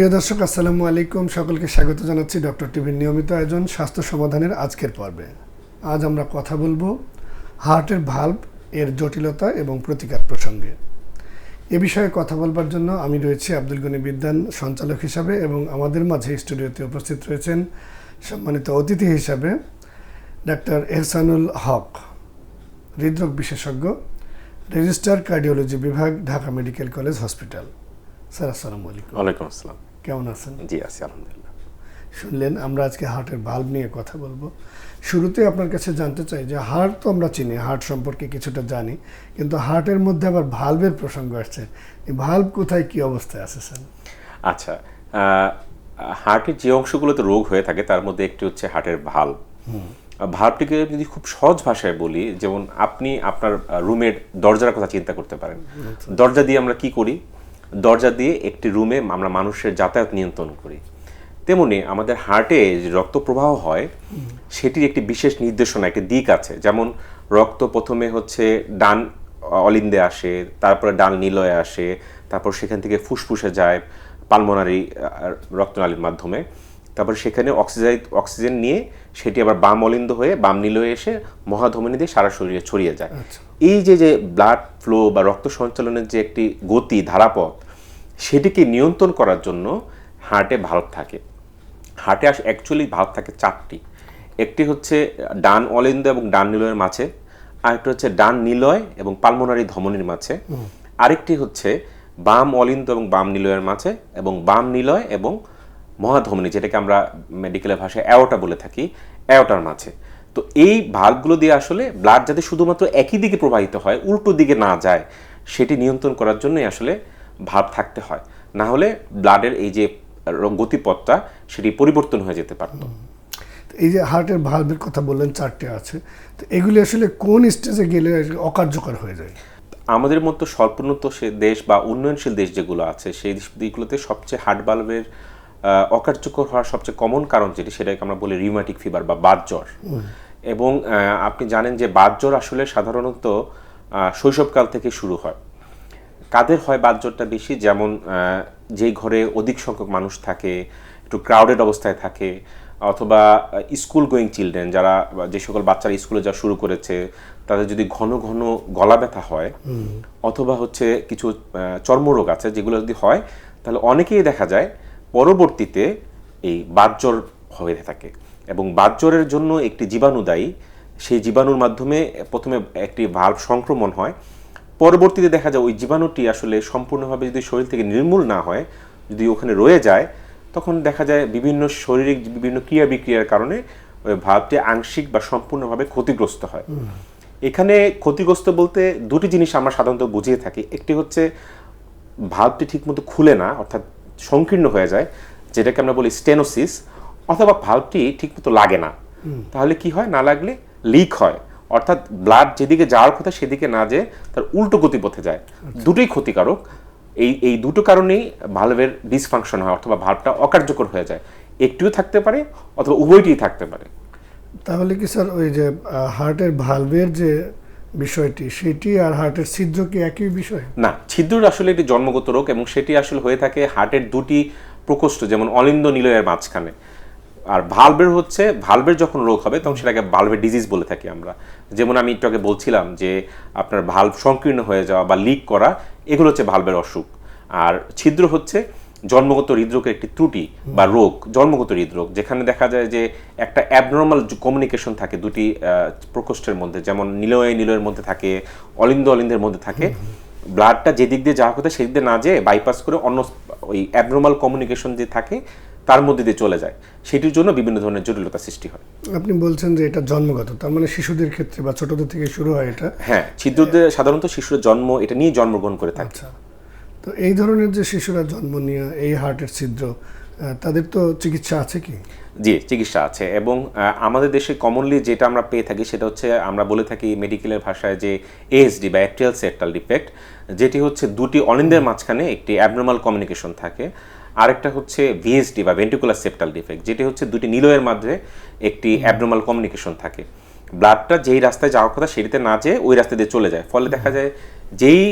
প্রিয় দর্শক, আসসালামু আলাইকুম। সকলকে স্বাগত জানাচ্ছি ডক্টর টিভির নিয়মিত আয়োজন স্বাস্থ্য সমাধানের আজকের পর্বে। আজ আমরা কথা বলব হার্টের ভাল্ব এর জটিলতা এবং প্রতিকার প্রসঙ্গে। এ বিষয়ে কথা বলবার জন্য আমি রয়েছি আব্দুল গনি বিদ্যান, সঞ্চালক হিসাবে এবং আমাদের মাঝে স্টুডিওতে উপস্থিত রয়েছেন সম্মানিত অতিথি হিসাবে ডাক্তার এহসানুল হক, হৃদরোগ বিশেষজ্ঞ রেজিস্ট্রার কার্ডিওলজি বিভাগ, Dhaka medical college hospital. Sir, আসসালামু আলাইকুম। ওয়ালাইকুম আসসালাম। কেমন আছেন? জি আছি আলহামদুলিল্লাহ। শুনলেন আমরা আজকে হার্টের ভাল্ব নিয়ে কথা বলব। শুরুতে আপনার কাছে জানতে চাই যে হার্ট তো আমরা চিনি হার্ট সম্পর্কে কিছুটা জানি কিন্তু হার্টের মধ্যে আবার ভাল্বের প্রসঙ্গ আসছে। ভাল্ব কোথায় কি অবস্থায় আছে স্যার? আচ্ছা হার্টের যে অংশগুলোতে রোগ হয়ে থাকে তার মধ্যে একটি হচ্ছে হার্টের ভাল্ব ভাল্বটিকে যদি খুব সহজ ভাষায় বলি যেমন আপনি আপনার রুমের দরজার কথা চিন্তা করতে পারেন। দরজা দিয়ে আমরা কি করি? দরজা দিয়ে একটি রুমে আমরা মানুষের যাতায়াত নিয়ন্ত্রণ করি। তেমনি আমাদের হার্টে যে রক্ত প্রবাহ হয়, সেটির একটি বিশেষ নির্দেশনা, একটি দিক আছে। যেমন রক্ত প্রথমে হচ্ছে ডান অলিন্দে আসে, তারপরে ডান নিলয়ে আসে, তারপর সেখান থেকে ফুসফুসে যায়, পালমোনারি রক্তনালীর মাধ্যমে। তারপর সেখানে অক্সিজাই অক্সিজেন নিয়ে সেটি আবার বাম অলিন্দ হয়ে বাম নিলয়ে এসে মহাধমনী দিয়ে সারা শরীরে ছড়িয়ে যায়। এই যে যে ব্লাড ফ্লো বা রক্ত সঞ্চালনের যে একটি গতি ধারাপথ সেটিকে নিয়ন্ত্রণ করার জন্য হার্টে ভাল্ব থাকে। হার্টে আস অ্যাকচুয়ালি ভাল্ব থাকে চারটি। একটি হচ্ছে ডান অলিন্দ এবং ডান নিলয়ের মাঝে আরেকটি হচ্ছে ডান নিলয় এবং পালমোনারি ধমনির মাঝে। আরেকটি হচ্ছে বাম অলিন্দ এবং বাম নিলয়ের মাঝে এবং বাম নিলয় এবং মহাধমনী যেটাকে আমরা মেডিকেলের ভাষায় অ্যাওটা বলে থাকি অ্যাওটার মাঝে। তো এই ভাল্বগুলো দিয়ে আসলে ব্লাড যাতে শুধুমাত্র একই দিকে প্রবাহিত হয় উল্টো দিকে না যায় সেটি নিয়ন্ত্রণ করার জন্যই আসলে ভাব থাকতে হয়। না হলে ব্লাডের এই যে গতিপথটা সেটি পরিবর্তন হয়ে যেতে পারতো। তো এই যে হার্টের ভাল্বের কথা বললেন চারটে আছে। তো এগুলি আসলে কোন স্টেজে গেলে অকার্যকর হয়ে যায়? আমাদের মতো স্বল্পোন্নত সে দেশ বা উন্নয়নশীল দেশ যেগুলো আছে সেই দিকগুলোতে সবচেয়ে হার্ট বাল্বের অকার্যকর হওয়ার সবচেয়ে কমন কারণ যেটি সেটাকে আমরা বলি রিউম্যাটিক ফিভার বা বাত জ্বর। এবং আপনি জানেন যে বাত জ্বর আসলে সাধারণত শৈশবকাল থেকে শুরু হয়। কাদের হয় বাত জ্বরটা বেশি? যেমন যেই ঘরে অধিক সংখ্যক মানুষ থাকে একটু ক্রাউডেড অবস্থায় থাকে অথবা স্কুল গোয়িং চিলড্রেন যারা যে সকল বাচ্চারা স্কুলে যাওয়া শুরু করেছে তাদের যদি ঘন ঘন গলা ব্যথা হয় অথবা হচ্ছে কিছু চর্মরোগ আছে যেগুলো যদি হয় তাহলে অনেকেই দেখা যায় পরবর্তীতে এই বাতজ্বর হয়ে থাকে এবং বাতজ্বরের জন্য একটি জীবাণু দায়ী। সেই জীবাণুর মাধ্যমে প্রথমে একটি ভাল্ব সংক্রমণ হয়। পরবর্তীতে দেখা যায় ওই জীবাণুটি আসলে সম্পূর্ণভাবে যদি শরীর থেকে নির্মূল না হয় যদি ওখানে রয়ে যায় তখন দেখা যায় বিভিন্ন শারীরিক বিভিন্ন ক্রিয়া বিক্রিয়ার কারণে ওই ভাবটি আংশিক বা সম্পূর্ণভাবে ক্ষতিগ্রস্ত হয়। এখানে ক্ষতিগ্রস্ত বলতে দুটি জিনিস আমরা সাধারণত বুঝিয়ে থাকি। একটি হচ্ছে ভাবটি ঠিকমতো খুলে না অর্থাৎ সংকীর্ণ হয়ে যায় যেটাকে আমরা বলি স্টেনোসিস অথবা ভাল্বটি ঠিকমতো লাগে না। তাহলে কি হয়? না লাগলে লিক হয়। অর্থাৎ ব্লাড যেদিকে যাওয়ার কথা সেদিকে না যেয়ে তার উল্টো গতিপথে যায়। দুটোই ক্ষতিকারক। এই এই দুটো কারণেই ভালভের ডিসফাংশন হয় অথবা ভাল্বটা অকার্যকর হয়ে যায়। একটিও থাকতে পারে অথবা উভয়টিই থাকতে পারে। তাহলে কি স্যার ওই যে হার্টের ভালভের যে বিষয়টি, সেটি আর হার্টের ছিদ্র কি একই বিষয়? না ছিদ্র আসলে একটি জন্মগত রোগ এবং সেটি আসলে হয়ে থাকে হার্টের দুটি প্রকোষ্ঠ, যেমন অলিন্দ নিলয়ের মাঝখানে। আর ভালভের হচ্ছে ভালভের যখন রোগ হবে, তখন সেটাকে ভালভের ডিজিজ বলে থাকি আমরা। যেমন আমি একটু আগে বলছিলাম যে আপনার ভালভ সংকীর্ণ হয়ে যাওয়া বা লিক করা, এগুলো হচ্ছে ভালভের অসুখ। আর ছিদ্র হচ্ছে জন্মগত হৃদরোগের একটি ত্রুটি বা রোগ জন্মগত হৃদরোগ যেখানে দেখা যায় যে একটা অ্যাবনর্মাল কমিউনিকেশন থাকে দুটি প্রকোষ্ঠের মধ্যে যেমন নিলয় নিলয়ের মধ্যে থাকে অলিন্দ অলিন্দের মধ্যে থাকে ব্লাডটা যেদিক দিয়ে যাওয়া কথা সেদিক দিয়ে না যেয়ে বাইপাস করে অন্য ওই অ্যাবনর্মাল কমিউনিকেশন যে থাকে তার মধ্যে দিয়ে চলে যায়। সেটির জন্য বিভিন্ন ধরনের জটিলতা সৃষ্টি হয়। আপনি বলছেন যে এটা জন্মগত তার মানে শিশুদের ক্ষেত্রে বা ছোটদের থেকে শুরু হয় এটা। হ্যাঁ ছিদ্রদের সাধারণত শিশুর জন্ম এটা নিয়ে জন্মগ্রহণ করে থাকে। আচ্ছা। তো এই ধরনের যে শিশুরা জন্ম নিয়ে এই হার্টের ছিদ্র তাদের তো চিকিৎসা আছে কি? জি চিকিৎসা আছে এবং আমাদের দেশে কমনলি যেটা আমরা পেয়ে থাকি সেটা হচ্ছে আমরা বলে থাকি মেডিকেলের ভাষায় যে এএসডি বা অ্যাক্টিয়াল সেক্টাল ডিফেক্ট যেটি হচ্ছে দুটি অলিন্দের মাঝখানে একটি অ্যাবনর্মাল কমিউনিকেশন থাকে। আরেকটা হচ্ছে ভিএসডি বা ভেন্টিকুলার সেপ্টাল ডিফেক্ট যেটি হচ্ছে দুটি নিলয়ের মাঝে একটি অ্যাবনর্মাল কমিউনিকেশন থাকে। ব্লাডটা যেই রাস্তায় যাওয়ার কথা সেটিতে না যেয়ে ওই রাস্তা দিয়ে চলে যায়। ফলে দেখা যায় যেই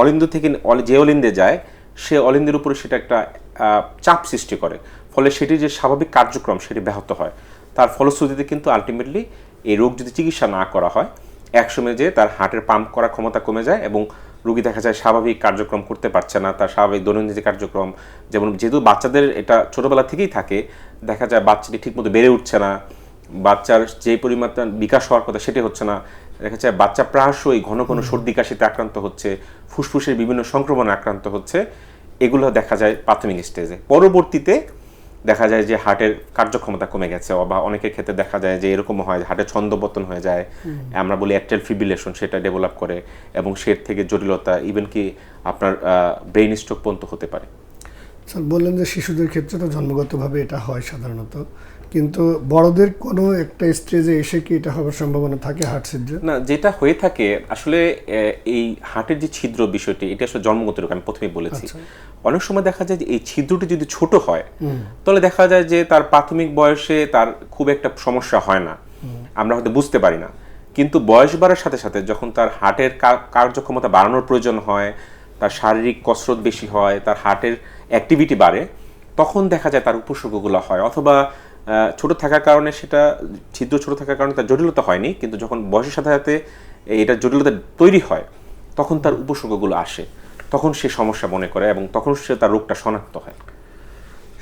অলিন্দ থেকে, যে অলিন্দে যায়, সে অলিন্দের উপরে সেটা একটা চাপ সৃষ্টি করে। ফলে সেটি যে স্বাভাবিক কার্যক্রম, সেটি ব্যাহত হয়। তার ফলশ্রুতিতে কিন্তু আলটিমেটলি এই রোগ যদি চিকিৎসা না করা হয়, একসময় যে তার হার্টের পাম্প করার ক্ষমতা কমে যায় এবং রোগী দেখা যায় স্বাভাবিক কার্যক্রম করতে পারছে না। তার স্বাভাবিক দৈনন্দিন যে কার্যক্রম, যেমন যেহেতু বাচ্চাদের এটা ছোটোবেলা থেকেই থাকে, দেখা যায় বাচ্চাটি ঠিকমতো বেড়ে উঠছে না। বাচ্চার যে পরিমাণ বিকাশ হওয়ার কথা সেটি হচ্ছে না। দেখা যায় বাচ্চা প্রায়শই ঘন ঘন সর্দি কাশিতে আক্রান্ত হচ্ছে ফুসফুসের বিভিন্ন সংক্রমণে আক্রান্ত হচ্ছে এগুলো দেখা যায় প্রাথমিক স্টেজে পরবর্তীতে দেখা যায় যে হার্টের কার্যক্ষমতা কমে গেছে বা অনেকের ক্ষেত্রে দেখা যায় যে এরকম হয় হার্টের ছন্দপতন হয়ে যায়। আমরা বলি অ্যাক্টেল ফিব্রিলেশন সেটা ডেভেলপ করে এবং সে থেকে জটিলতা ইভেন কি আপনার ব্রেইন স্ট্রোক পর্যন্ত হতে পারে। স্যার বললেন যে শিশুদের ক্ষেত্রে তো জন্মগতভাবে এটা হয় সাধারণত। কিন্তু বড়দের কোনো একটা স্টেজে এসে কি এটা হওয়ার সম্ভাবনা থাকে হার্ট ছিদ্রে না যেটা হয়ে থাকে আসলে এই হার্টের যে ছিদ্র বিষয়টি এটা আসলে জন্মগত রোগ আমি প্রথমেই বলেছি। অনেক সময় দেখা যায় যে এই ছিদ্রটি যদি ছোট হয় তাহলে দেখা যায় যে তার প্রাথমিক বয়সে তার খুব একটা সমস্যা হয় না। আমরা হয়তো বুঝতে পারি না। কিন্তু বয়স বাড়ার সাথে সাথে যখন তার হার্টের কার্যক্ষমতা বাড়ানোর প্রয়োজন হয় তার শারীরিক কসরত বেশি হয় তার হার্টের অ্যাক্টিভিটি বাড়ে, তখন দেখা যায় তার উপসর্গগুলো হয়। অথবা ছোট থাকার কারণে সেটা, ছিদ্র ছোট থাকার কারণে তার জটিলতা হয়নি, কিন্তু যখন বয়সের সাথে সাথে এটা জটিলতা তৈরি হয়, তখন তার উপসর্গগুলো আসে। তখন সে সমস্যা মনে করে এবং তখন সে তার রোগটা শনাক্ত হয়।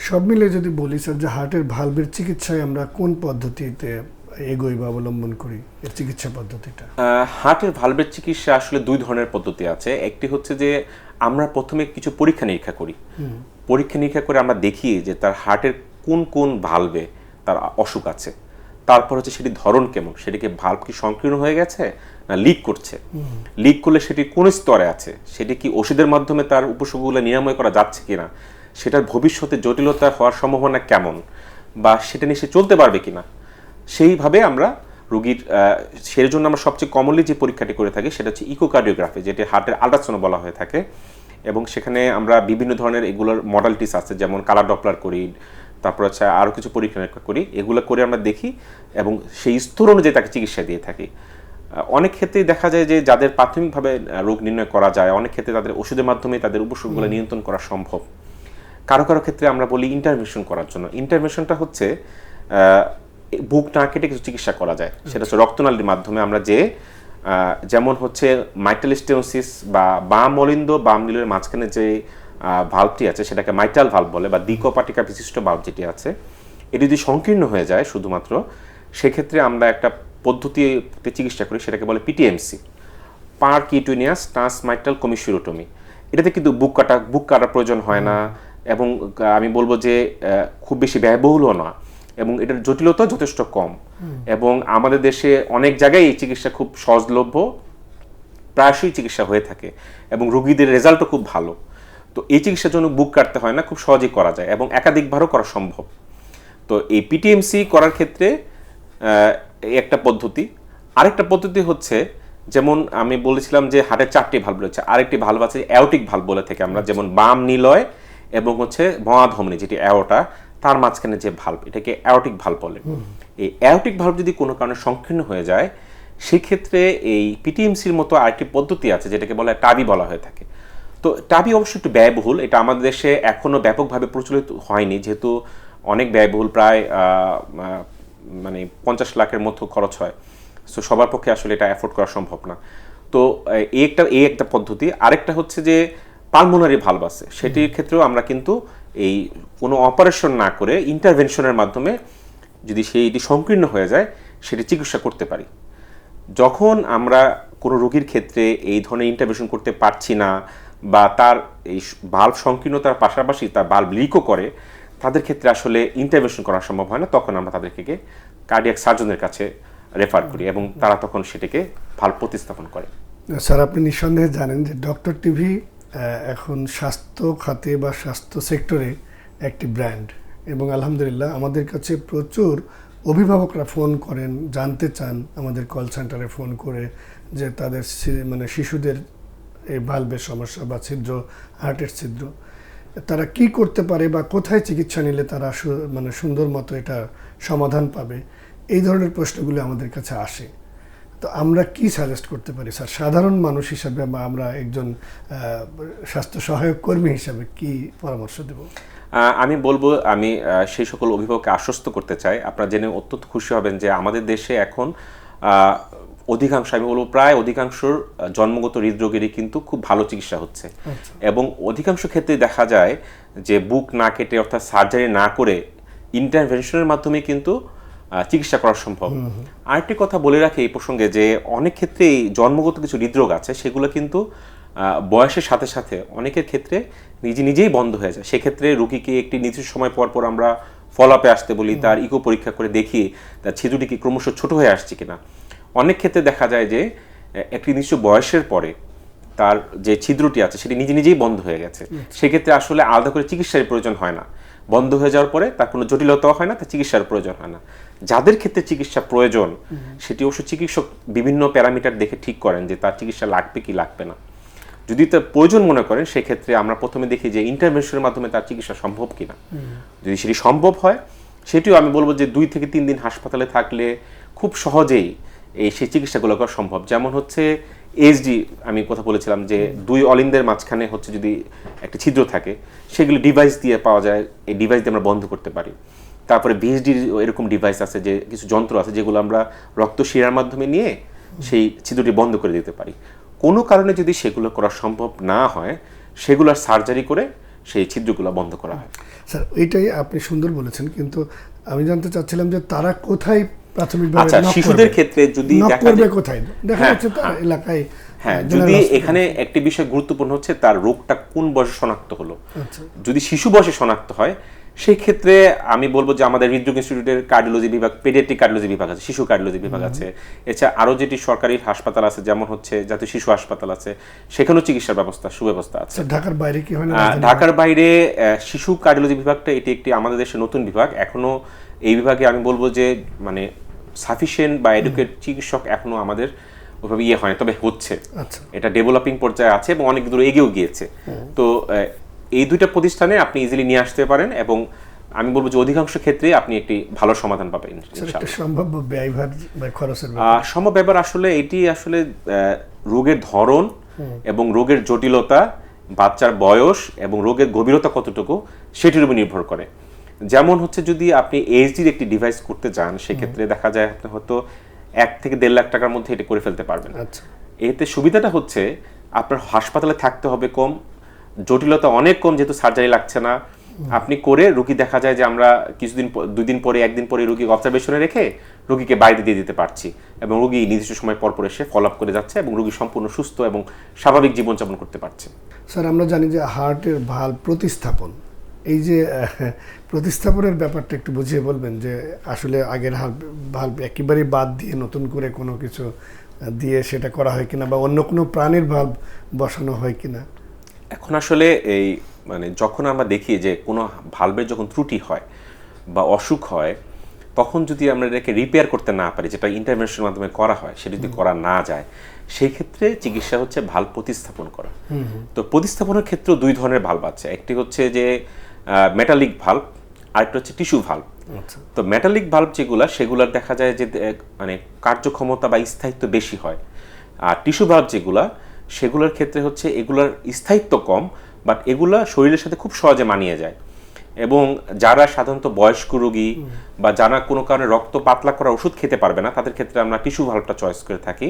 সব মিলে যদি বলি, স্যার, যে হার্টের ভালভের চিকিৎসায় আমরা কোন পদ্ধতিতে এগোই বা অবলম্বন করি এর চিকিৎসা পদ্ধতিটা। হার্টের ভালভের চিকিৎসা আসলে দুই ধরনের পদ্ধতি আছে। একটি হচ্ছে যে আমরা প্রথমে কিছু পরীক্ষা নিরীক্ষা করি। পরীক্ষা নিরীক্ষা করে আমরা দেখি যে তার হার্টের কোন কোন ভালভে তার অসুখ আছে। তারপর হচ্ছে সেটি ধরন কেমন? সেটিকে ভালভ কি সংকীর্ণ হয়ে গেছে না লিক করছে? লিক করলে সেটি কোন স্তরে আছে? সেটি কি ওষুধের মাধ্যমে তার উপসর্গগুলো নিরাময় করা যাচ্ছে কিনা? সেটার ভবিষ্যতে জটিলতা হওয়ার সম্ভাবনা কেমন? বা সেটা নিয়ে সে চলতে পারবে কিনা? সেইভাবে আমরা রুগীর সেই জন্য আমরা সবচেয়ে কমনলি যে পরীক্ষাটি করে থাকি সেটা হচ্ছে ইকোকার্ডিওগ্রাফি যেটি হার্টের আল্ট্রাসাউন্ড বলা হয়ে থাকে। এবং সেখানে আমরা বিভিন্ন ধরনের এগুলোর মডালিটিস আছে যেমন কালার ডপলার করি তারপর হচ্ছে আরও কিছু পরীক্ষা নিরীক্ষা করি এগুলো করে আমরা দেখি এবং সেই স্তর অনুযায়ী তাকে চিকিৎসা দিয়ে থাকি। অনেক ক্ষেত্রেই দেখা যায় যে যাদের প্রাথমিকভাবে রোগ নির্ণয় করা যায় অনেক ক্ষেত্রে তাদের ওষুধের মাধ্যমে তাদের উপসর্গগুলো নিয়ন্ত্রণ করা সম্ভব। কারও কারও ক্ষেত্রে আমরা বলি ইন্টারভেনশন করার জন্য। ইন্টারভেনশনটা হচ্ছে বুক না কেটে কিছু চিকিৎসা করা যায়। সেটা হচ্ছে রক্তনালীর মাধ্যমে আমরা যে যেমন হচ্ছে মাইটাল স্টেনোসিস বা বাম মলিন্দ বাম নীলের মাঝখানে যে ভাল্বটি আছে, সেটাকে মাইটাল ভাল্ব বলে বা দ্বিকপাটিকা বিশিষ্ট ভাল্ব যেটি আছে, এটি যদি সংকীর্ণ হয়ে যায় শুধুমাত্র, সেক্ষেত্রে আমরা একটা পদ্ধতিতে চিকিৎসা করি, সেটাকে বলে পিটিএমসি পার কিউটিনিয়াস ট্রান্সমাইটাল কমিশিউরোটমি এটাতে কিন্তু বুক কাটা, বুক কাটার প্রয়োজন হয় না, এবং আমি বলব যে খুব বেশি ব্যয়বহুলও না। এবং এটার জটিলতা যথেষ্ট কম। এবং আমাদের দেশে অনেক জায়গায় এই চিকিৎসা খুব সহজলভ্য প্রায়শই চিকিৎসা হয়ে থাকে এবং রোগীদের রেজাল্টও খুব ভালো। তো এই চিকিৎসার জন্য বুক কাটতে হয় না খুব সহজেই করা যায় এবং একাধিকবারও করা সম্ভব। তো এই পিটিএমসি করার ক্ষেত্রে একটা পদ্ধতি। আরেকটা পদ্ধতি হচ্ছে যেমন আমি বলেছিলাম যে হার্টের চারটি ভাল্ব রয়েছে। আরেকটি ভাল্ব আছে অ্যাওটিক ভাল্ব বলে থেকে আমরা যেমন বাম নিলয় এবং হচ্ছে মহাধমনি যেটি অ্যাওটা তার মাঝখানে যে ভাল্ব এটাকে অ্যাওটিক ভাল্ব বলে। এই অ্যাওটিক ভাল্ব যদি কোনো কারণে সংকীর্ণ হয়ে যায় সেক্ষেত্রে এই পিটিএমসির মতো আরেকটি পদ্ধতি আছে যেটাকে বলে টাবি বলা হয়ে থাকে। তো টাবি অবশ্য একটু ব্যয়বহুল এটা আমাদের দেশে এখনও ব্যাপকভাবে প্রচলিত হয়নি। যেহেতু অনেক ব্যয়বহুল প্রায় মানে পঞ্চাশ লাখের মতো খরচ হয়। সো সবার পক্ষে আসলে এটা অ্যাফোর্ড করা সম্ভব না। তো এই একটা এই একটা পদ্ধতি। আরেকটা হচ্ছে যে পালমোনারি ভালভ আছে। সেটির ক্ষেত্রেও আমরা কিন্তু এই কোনো অপারেশন না করে ইন্টারভেনশনের মাধ্যমে যদি সেইটি সংকীর্ণ হয়ে যায় সেটি চিকিৎসা করতে পারি। যখন আমরা কোনো রোগীর ক্ষেত্রে এই ধরনের ইন্টারভেনশন করতে পারছি না বা তার এই বাল্ব সংকীর্ণতার পাশাপাশি তার বাল্ব লিকও করে তাদের ক্ষেত্রে আসলে ইন্টারভেনশন করা সম্ভব হয় না। তখন আমরা তাদেরকে কার্ডিয়াক সার্জনের কাছে রেফার করি এবং তারা তখন সেটাকে ভালো প্রতিস্থাপন করে। স্যার আপনি নিঃসন্দেহে জানেন যে ডক্টর টিভি এখন স্বাস্থ্য খাতে বা স্বাস্থ্য সেক্টরে একটি ব্র্যান্ড। এবং আলহামদুলিল্লাহ আমাদের কাছে প্রচুর অভিভাবকরা ফোন করেন, জানতে চান, আমাদের কল সেন্টারে ফোন করে যে তাদের মানে শিশুদের এই ভালভের সমস্যা বা ছিদ্র হার্টের ছিদ্র। তারা কি করতে পারে বা কোথায় চিকিৎসা নিলে তারা মানে সুন্দর মতো এটা সমাধান পাবে? এই ধরনের প্রশ্নগুলো আমাদের কাছে আসে। তো আমরা কি সাজেস্ট করতে পারি স্যার সাধারণ মানুষ হিসাবে বা আমরা একজন স্বাস্থ্য সহায়ক কর্মী হিসাবে কি পরামর্শ দেব? আমি বলব আমি সেই সকল অভিভাবককে আশ্বস্ত করতে চাই। আপনারা জেনে অত্যন্ত খুশি হবেন যে আমাদের দেশে এখন অধিকাংশ আমি বলব প্রায় অধিকাংশর আহ, জন্মগত হৃদরোগেরই কিন্তু খুব ভালো চিকিৎসা হচ্ছে। এবং অধিকাংশ ক্ষেত্রে দেখা যায় যে বুক না কেটে অর্থাৎ সার্জারি না করে ইন্টারভেনশনের মাধ্যমে কিন্তু চিকিৎসা করা সম্ভব। আরেকটি কথা বলে রাখি এই প্রসঙ্গে যে অনেক ক্ষেত্রেই জন্মগত কিছু হৃদরোগ আছে সেগুলো কিন্তু বয়সের সাথে সাথে অনেকের ক্ষেত্রে নিজে নিজেই বন্ধ হয়ে যায়। সেক্ষেত্রে রুগীকে একটি নির্দিষ্ট সময় পর পর আমরা ফলাপে আসতে বলি তার ইকো পরীক্ষা করে দেখি তার ছিদ্রটি কি ক্রমশ ছোট হয়ে আসছে কিনা। অনেক ক্ষেত্রে দেখা যায় যে একটি নির্দিষ্ট বয়সের পরে তার যে ছিদ্রটি আছে সেটি নিজে নিজেই বন্ধ হয়ে গেছে। সেক্ষেত্রে আসলে আলাদা করে চিকিৎসার প্রয়োজন হয় না। বন্ধ হয়ে যাওয়ার পরে তার কোনো জটিলতাও হয় না তার চিকিৎসার প্রয়োজন হয় না। যাদের ক্ষেত্রে চিকিৎসা প্রয়োজন সেটি অবশ্য চিকিৎসক বিভিন্ন প্যারামিটার দেখে ঠিক করেন যে তার চিকিৎসা লাগবে কি লাগবে না। যদি তার প্রয়োজন মনে করেন সেক্ষেত্রে আমরা প্রথমে দেখি যে ইন্টারভেনশনের মাধ্যমে তার চিকিৎসা সম্ভব কিনা। যদি সেটি সম্ভব হয় সেটিও আমি বলব যে দুই থেকে তিন দিন হাসপাতালে থাকলে খুব সহজেই এই সেই চিকিৎসাগুলো করা সম্ভব। যেমন হচ্ছে এইচডি আমি কথা বলেছিলাম যে দুই অলিন্দের মাঝখানে হচ্ছে যদি একটা ছিদ্র থাকে সেগুলো ডিভাইস দিয়ে পাওয়া যায় এই ডিভাইস দিয়ে আমরা বন্ধ করতে পারি। তারপরে বিএসডি এরকম ডিভাইস আছে যে কিছু যন্ত্র আছে যেগুলো আমরা রক্ত শিরার মাধ্যমে নিয়ে সেই ছিদ্রটি বন্ধ করে দিতে পারি। কোনো কারণে যদি সেগুলো করা সম্ভব না হয় সেগুলোর সার্জারি করে সেই ছিদ্রগুলো বন্ধ করা হয়। স্যার এইটাই আপনি সুন্দর বলেছেন কিন্তু আমি জানতে চাচ্ছিলাম যে তারা কোথায় প্রাথমিকভাবে আচ্ছা শিশুদের ক্ষেত্রে যদি করবে কোথায়? দেখা হ্যাঁ, যাচ্ছে তার এলাকায় হ্যাঁ যদি এখানে একটি বিষয় গুরুত্বপূর্ণ হচ্ছে তার রোগটা কোন বয়সে শনাক্ত হলো? আচ্ছা। যদি শিশু বয়সে শনাক্ত হয় সেই ক্ষেত্রে আমি বলব যে আমাদের হৃদরোগ ইনস্টিটিউটের কার্ডিওলজি বিভাগ পেডিয়াট্রিক কার্ডিওলজি বিভাগ আছে শিশু কার্ডিওলজি বিভাগ আছে। এছাড়া আরও যেটি সরকারি হাসপাতাল আছে যেমন হচ্ছে জাতীয় শিশু হাসপাতাল আছে সেখানেও চিকিৎসার ব্যবস্থা সুব্যবস্থা আছে। ঢাকার বাইরে কি হয় ঢাকার বাইরে শিশু কার্ডিওলজি বিভাগটা এটি একটি আমাদের দেশের নতুন বিভাগ। এখনও এই বিভাগে আমি বলব যে মানে সাফিসিয়েন্ট বা এডুকেট চিকিৎসক এখনও আমাদের ওইভাবে ইয়ে হয় না, তবে হচ্ছে। আচ্ছা। এটা ডেভেলপিং পর্যায়ে আছে এবং অনেক দূর এগিয়েও গিয়েছে। তো এই দুইটা প্রতিষ্ঠানে আপনি ইজিলি নিয়ে আসতে পারেন এবং আমি বলব যে অধিকাংশ ক্ষেত্রে আপনি একটি ভালো সমাধান পাবেন সম্ভাব্য ব্যয়ভার খরচের সম্ভব ব্যাপার। আসলে এটি আসলে রোগের ধরন এবং রোগের জটিলতা বাচ্চার বয়স এবং রোগের গভীরতা কতটুকু সেটির উপর নির্ভর করে। যেমন হচ্ছে যদি আপনি এইচডির একটি ডিভাইস করতে চান সেক্ষেত্রে দেখা যায় আপনি হয়তো এক থেকে দেড় লাখ টাকার মধ্যে এটি করে ফেলতে পারবেন। আচ্ছা। এতে সুবিধাটা হচ্ছে আপনার হাসপাতালে থাকতে হবে কম জটিলতা অনেক কম যেহেতু সার্জারি লাগছে না। আপনি করে রুগী দেখা যায় যে আমরা কিছুদিন দুই দিন পরে, একদিন পরে রুগী অবজারভেশনে রেখে রুগীকে বাইরে দিয়ে দিতে পারছি এবং রুগী নির্দিষ্ট সময় পর পর এসে ফলো আপ করে যাচ্ছে এবং রুগী সম্পূর্ণ সুস্থ এবং স্বাভাবিক জীবনযাপন করতে পারছে। স্যার, আমরা জানি যে হার্টের ভালো প্রতিস্থাপন, এই যে, প্রতিস্থাপনের ব্যাপারটা একটু বুঝিয়ে বলবেন যে আসলে আগের হাল, ভালো একেবারেই বাদ দিয়ে নতুন করে কোনো কিছু দিয়ে সেটা করা হয় কিনা বা অন্য কোনো প্রাণীর ভাল্ব বসানো হয় কিনা। এখন আসলে এই মানে যখন আমরা দেখি যে কোনো ভালভের যখন ত্রুটি হয় বা অসুখ হয় তখন যদি আমরা এটাকে রিপেয়ার করতে না পারি যেটা ইন্টারভেনশনের মাধ্যমে করা হয় সেটা যদি করা না যায় সেই ক্ষেত্রে চিকিৎসা হচ্ছে ভালো প্রতিস্থাপন করা। তো প্রতিস্থাপনের ক্ষেত্রেও দুই ধরনের ভাল্ব আছে। একটি হচ্ছে যে মেটালিক ভাল্ব আরেকটা হচ্ছে টিস্যু ভাল্ব আচ্ছা। তো মেটালিক ভাল্ব যেগুলা সেগুলার দেখা যায় যে মানে কার্যক্ষমতা বা স্থায়িত্ব বেশি হয়। আর টিস্যু ভাল্ব যেগুলা সেগুলোর ক্ষেত্রে হচ্ছে এগুলার স্থায়িত্ব কম বাট এগুলা শরীরের সাথে খুব সহজে মানিয়ে যায়। এবং যারা সাধারণত বয়স্ক রোগী বা যারা কোনো কারণে রক্ত পাতলা করা ওষুধ খেতে পারবে না তাদের ক্ষেত্রে আমরা টিস্যু ভাল্বটা চয়েস করে থাকি।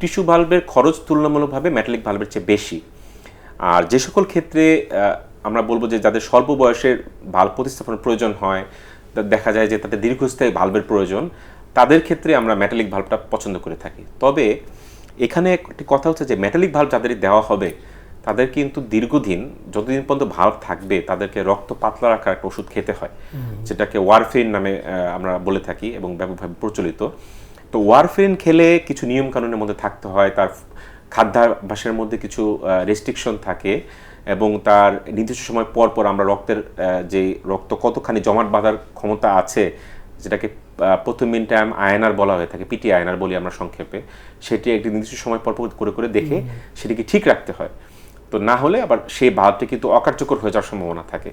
টিস্যু ভাল্বের খরচ তুলনামূলকভাবে মেটালিক ভাল্বের চেয়ে বেশি। আর যে সকল ক্ষেত্রে আমরা বলব যে যাদের স্বল্প বয়সের ভালো প্রতিস্থাপনের প্রয়োজন হয় দেখা যায় যে তাদের দীর্ঘস্থায়ী ভাল্বের প্রয়োজন তাদের ক্ষেত্রে আমরা মেটালিক ভাল্বটা পছন্দ করে থাকি। তবে এখানে একটি কথা হচ্ছে যে মেটালিক ভাল্ব যাদের দেওয়া হবে তাদের কিন্তু দীর্ঘদিন যতদিন পর্যন্ত ভাল্ব থাকবে তাদেরকে রক্ত পাতলা রাখার একটা ওষুধ খেতে হয় যেটাকে ওয়ারফেরিন নামে আমরা বলে থাকি এবং ব্যাপকভাবে প্রচলিত। তো ওয়ারফেরিন খেলে কিছু নিয়ম কানুনের মধ্যে থাকতে হয় তার খাদ্যাভ্যাসের মধ্যে কিছু রেস্ট্রিকশন থাকে এবং তার নির্দিষ্ট সময় পর পর আমরা রক্তের যে রক্ত কতখানি জমাট বাঁধার ক্ষমতা আছে যেটাকে প্রথম মিন টাইম আয়নার বলা হয়ে থাকে পিটি আয়নার বলি আমরা সংক্ষেপে সেটি একটি নির্দিষ্ট সময় পর পর করে করে দেখে সেটিকে ঠিক রাখতে হয়। তো না হলে আবার সেই ভাবটি কিন্তু অকার্যকর হয়ে যাওয়ার সম্ভাবনা থাকে।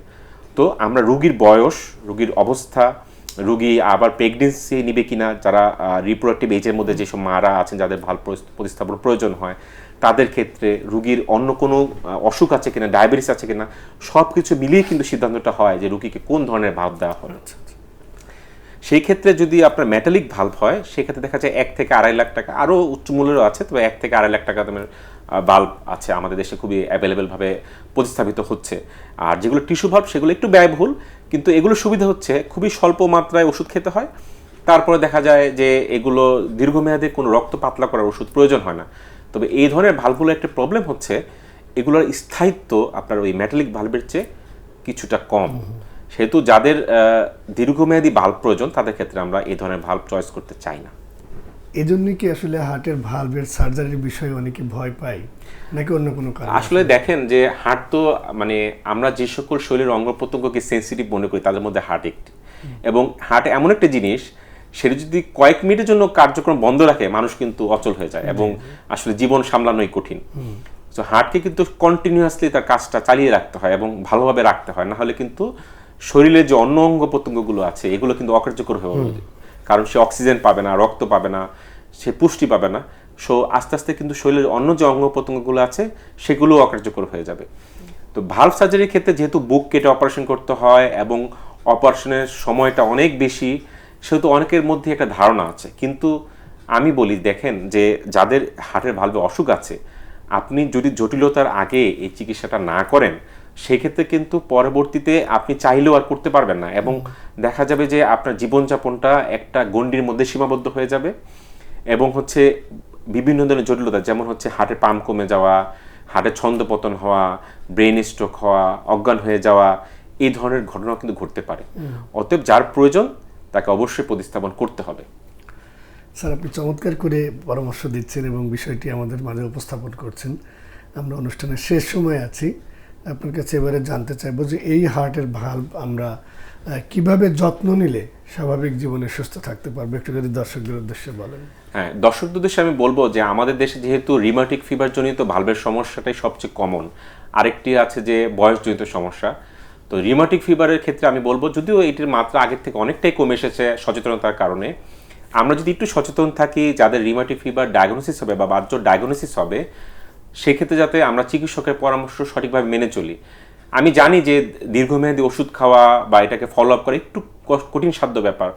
তো আমরা রুগীর বয়স রুগীর অবস্থা রুগী আবার প্রেগনেন্সি নিবে কিনা যারা রিপ্রোডাক্টিভ এজের মধ্যে যেসব মারা আছেন যাদের ভালো প্রতিস্থাপন প্রয়োজন হয় তাদের ক্ষেত্রে রুগীর অন্য কোনো অসুখ আছে কিনা ডায়াবেটিস আছে কিনা সব কিছু মিলিয়ে কিন্তু সিদ্ধান্তটা হয় যে রুগীকে কোন ধরনের ভাব দেওয়া হবে সেই ক্ষেত্রে যদি আপনার মেটালিক ভাল্ব হয় সেক্ষেত্রে দেখা যায় এক থেকে আড়াই লাখ টাকা আরও উচ্চ মূল্যেরও আছে, তবে এক থেকে আড়াই লাখ টাকা দামের বাল্ব আছে আমাদের দেশে খুবই অ্যাভেলেবেলভাবে প্রতিস্থাপিত হচ্ছে। আর যেগুলো টিস্যু ভাল্ব সেগুলো একটু ব্যয়বহুল, কিন্তু এগুলো সুবিধা হচ্ছে খুবই স্বল্প মাত্রায় ওষুধ খেতে হয়। তারপরে দেখা যায় যে এগুলো দীর্ঘমেয়াদে কোনো রক্ত পাতলা করার ওষুধ প্রয়োজন হয় না। তবে এই ধরনের ভাল্বগুলো একটা প্রবলেম হচ্ছে, এগুলোর স্থায়িত্ব আপনার ওই মেটালিক ভাল্বের চেয়ে কিছুটা কম। সেহেতু যাদের দীর্ঘমেয়াদী ভাল্ব প্রয়োজন তাদের ক্ষেত্রে আমরা এই ধরনের ভাল্ব চয়েস করতে চাই না। এজন্য কি আসলে হার্টের ভালভের সার্জারির বিষয়ে অনেকে ভয় পায়? নাকি অন্য কোনো কারণ আসলে দেখেন যে হার্ট তো মানে আমরা যে সকল শরীরের অঙ্গ প্রত্যঙ্গকে সেন্সিটিভ মনে করি তাদের মধ্যে হার্ট একটি। এবং হার্ট এমন একটা জিনিস সেটা যদি কয়েক মিনিটের জন্য কার্যক্রম বন্ধ রাখে মানুষ কিন্তু অচল হয়ে যায় এবং আসলে জীবন সামলানোই কঠিন। তো হার্টকে কিন্তু কন্টিনিউয়াসলি তার কাজটা চালিয়ে রাখতে হয় এবং ভালোভাবে রাখতে হয় না হলে কিন্তু শরীরের যে অন্য অঙ্গ প্রত্যঙ্গগুলো আছে এগুলো কিন্তু অকার্যকর হয়ে পড়বে কারণ সে অক্সিজেন পাবে না রক্ত পাবে না সে পুষ্টি পাবে না। সো আস্তে আস্তে কিন্তু শরীরের অন্য যে অঙ্গ প্রত্যঙ্গগুলো আছে সেগুলো অকার্যকর হয়ে যাবে। তো ভালভ সার্জারির ক্ষেত্রে যেহেতু বুক কেটে অপারেশন করতে হয় এবং অপারেশনের সময়টা অনেক বেশি সেহেতু অনেকের মধ্যে একটা ধারণা আছে। কিন্তু আমি বলি দেখেন যে যাদের হার্টের ভালভে অসুখ আছে আপনি যদি জটিলতার আগে এই চিকিৎসাটা না করেন সেক্ষেত্রে কিন্তু পরবর্তীতে আপনি চাইলেও আর করতে পারবেন না এবং দেখা যাবে যে আপনার জীবনযাপনটা একটা গণ্ডির মধ্যে সীমাবদ্ধ হয়ে যাবে এবং হচ্ছে বিভিন্ন ধরনের জটিলতা যেমন হচ্ছে হার্টের পাম্প কমে যাওয়া হার্টের ছন্দপতন হওয়া ব্রেন স্ট্রোক হওয়া অজ্ঞান হয়ে যাওয়া এই ধরনের ঘটনা কিন্তু ঘটতে পারে। অতএব যার প্রয়োজন তাকে অবশ্যই প্রতিস্থাপন করতে হবে। স্যার আপনি চমৎকার করে পরামর্শ দিচ্ছেন এবং বিষয়টি আমাদের মাঝে উপস্থাপন করছেন। আমরা অনুষ্ঠানের শেষ সময় আছি। আপনার কাছে এবারে জানতে চাইব যে এই হার্টের ভাল্ব আমরা কীভাবে যত্ন নিলে স্বাভাবিক জীবনে সুস্থ থাকতে পারব? একটু যদি দর্শকদের উদ্দেশ্যে বলেন। হ্যাঁ দর্শকদের উদ্দেশ্যে আমি বলব যে আমাদের দেশে যেহেতু রিমাটিক ফিভার জনিত ভালভের সমস্যাটাই সবচেয়ে কমন আরেকটি আছে যে বয়সজনিত সমস্যা। তো রিমাটিক ফিভারের ক্ষেত্রে আমি বলব, যদিও এটির মাত্রা আগের থেকে অনেকটাই কমে এসেছে সচেতনতার কারণে, আমরা যদি একটু সচেতন থাকি যাদের রিমাটিক ফিভার ডায়াগনোসিস হবে বা বাহ্য ডায়াগনোসিস হবে সেক্ষেত্রে যাতে আমরা চিকিৎসকের পরামর্শ সঠিকভাবে মেনে চলি। আমি জানি যে দীর্ঘমেয়াদী ওষুধ খাওয়া বা এটাকে ফলো আপ করা একটু কঠিন সাধ্য ব্যাপার।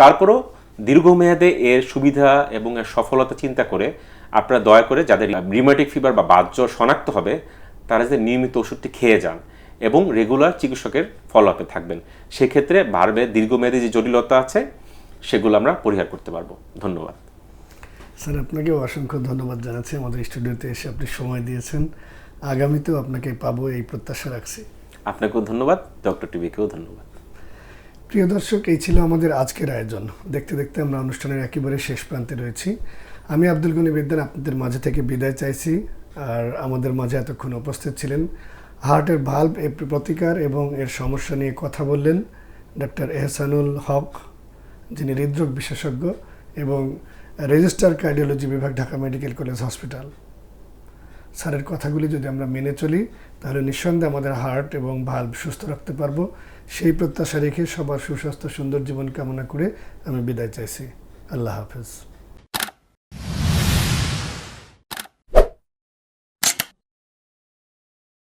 তারপরও দীর্ঘমেয়াদে এর সুবিধা এবং এর সফলতা চিন্তা করে আপনারা দয়া করে যাদের রিমাটিক ফিভার বা বাত জ্বর শনাক্ত হবে, তারা যে নিয়মিত ওষুধটি খেয়ে যান এবং রেগুলার চিকিৎসকের ফলো আপে থাকবেন। সেক্ষেত্রে বাড়বে দীর্ঘমেয়াদী যে জটিলতা আছে, সেগুলো আমরা পরিহার করতে পারব। ধন্যবাদ। স্যার আপনাকেও অসংখ্য ধন্যবাদ জানাচ্ছি। আমাদের স্টুডিওতে এসে আপনি সময় দিয়েছেন। আগামীতেও আপনাকে পাবো এই প্রত্যাশা রাখছি। আপনাকেও ধন্যবাদ ডক্টর টিভিকেও ধন্যবাদ। প্রিয় দর্শক এই ছিল আমাদের আজকের আয়োজন। দেখতে দেখতে আমরা অনুষ্ঠানের একেবারে শেষ প্রান্তে রয়েছি। আমি আব্দুল গনি বিদ্যান আপনাদের মাঝে থেকে বিদায় চাইছি। আর আমাদের মাঝে এতক্ষণ উপস্থিত ছিলেন হার্টের ভাল্ব এর প্রতিকার এবং এর সমস্যা নিয়ে কথা বললেন ডক্টর এহসানুল হক যিনি হৃদরোগ বিশেষজ্ঞ এবং রেজিস্টার কার্ডিওলজি বিভাগ, ঢাকা মেডিকেল কলেজ হসপিটাল। স্যারের কথাগুলি যদি আমরা মেনে চলি, তাহলে নিঃসন্দেহে আমাদের হার্ট এবং ভাল্ব সুস্থ রাখতে পারব। সেই প্রত্যাশা রেখে সবার সুস্বাস্থ্য, সুন্দর জীবন কামনা করে আমি বিদায় চাইছি। আল্লাহ হাফেজ।